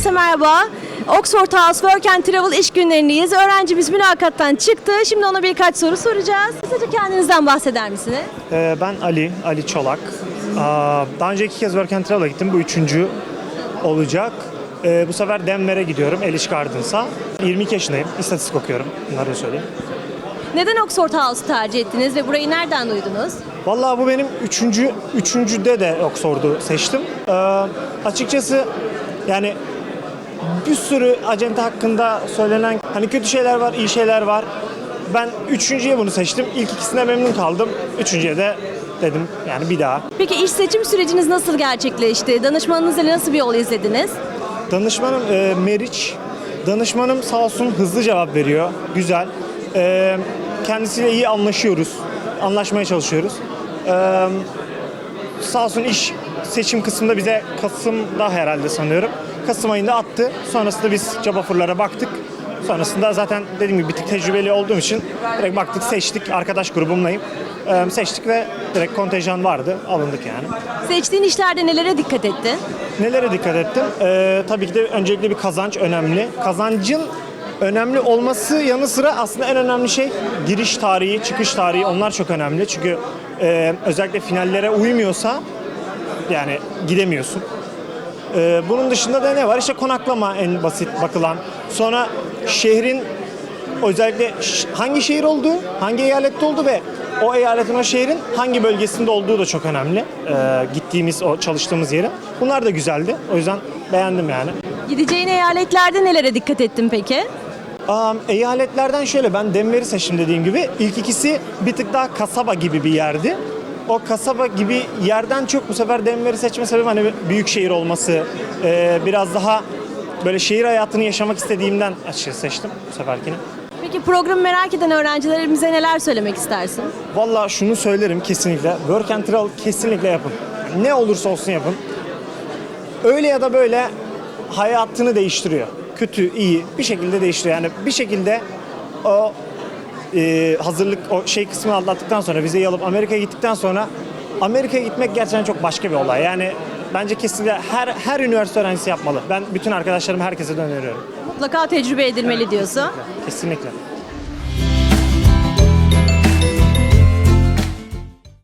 Herkese merhaba. Oxford House Work and Travel iş günlerindeyiz. Öğrencimiz mülakattan çıktı. Şimdi ona birkaç soru soracağız. Kısaca kendinizden bahseder misiniz? Ee, Ben Ali, Ali Çolak. Aa, Daha önce iki kez Work and Travel'a gittim. Bu üçüncü olacak. Ee, Bu sefer Denver'e gidiyorum, Elish Gardens'a. 22 yaşındayım, istatistik okuyorum. Bunları da söyleyeyim. Neden Oxford House'u tercih ettiniz ve burayı nereden duydunuz? Vallahi bu benim üçüncü, üçüncüde de Oxford'u seçtim. Ee, açıkçası yani bir sürü acente hakkında söylenen hani kötü şeyler var, iyi şeyler var. Ben üçüncüye bunu seçtim. İlk ikisine memnun kaldım. Üçüncüye de dedim yani bir daha. Peki iş seçim süreciniz nasıl gerçekleşti? Danışmanınızla nasıl bir yol izlediniz? Danışmanım e, Meriç. Danışmanım sağ olsun hızlı cevap veriyor. Güzel. E, kendisiyle iyi anlaşıyoruz. Anlaşmaya çalışıyoruz. E, sağ olsun iş seçim kısmında bize Kasım'da herhalde sanıyorum. Kasım ayında attı. Sonrasında biz job offer'lara baktık. Sonrasında zaten dediğim gibi bir tık tecrübeli olduğum için direkt baktık seçtik. Arkadaş grubumlayım. E, seçtik ve direkt kontenjan vardı. Alındık yani. Seçtiğin işlerde nelere dikkat ettin? Nelere dikkat ettim? Ee, tabii ki de öncelikle bir kazanç önemli. Kazancın önemli olması yanı sıra aslında en önemli şey giriş tarihi, çıkış tarihi onlar çok önemli. Çünkü e, özellikle finallere uymuyorsa yani gidemiyorsun. Ee, bunun dışında da ne var? İşte konaklama en basit bakılan. Sonra şehrin özellikle hangi şehir olduğu, hangi eyalette olduğu ve o eyaletin o şehrin hangi bölgesinde olduğu da çok önemli. Ee, gittiğimiz o çalıştığımız yerin. Bunlar da güzeldi. O yüzden beğendim yani. Gideceğin eyaletlerde nelere dikkat ettin peki? Am, eyaletlerden şöyle ben Denver'i seçtim dediğim gibi. İlk ikisi bir tık daha kasaba gibi bir yerdi. O kasaba gibi yerden çok bu sefer Denver'i seçme sebebim hani büyük şehir olması, e, biraz daha böyle şehir hayatını yaşamak istediğimden açıkçası seçtim bu seferkini. Peki programı merak eden öğrencilerimize neler söylemek istersin? Valla şunu söylerim kesinlikle. Work and Travel kesinlikle yapın. Ne olursa olsun yapın. Öyle ya da böyle hayatını değiştiriyor. Kötü, iyi bir şekilde değiştiriyor. Yani bir şekilde o e, hazırlık o şey kısmını atlattıktan sonra vizeyi alıp Amerika'ya gittikten sonra Amerika'ya gitmek gerçekten çok başka bir olay. Yani bence kesinlikle her her üniversite öğrencisi yapmalı. Ben bütün arkadaşlarım herkese de öneriyorum. Mutlaka tecrübe edilmeli diyorsun. Kesinlikle.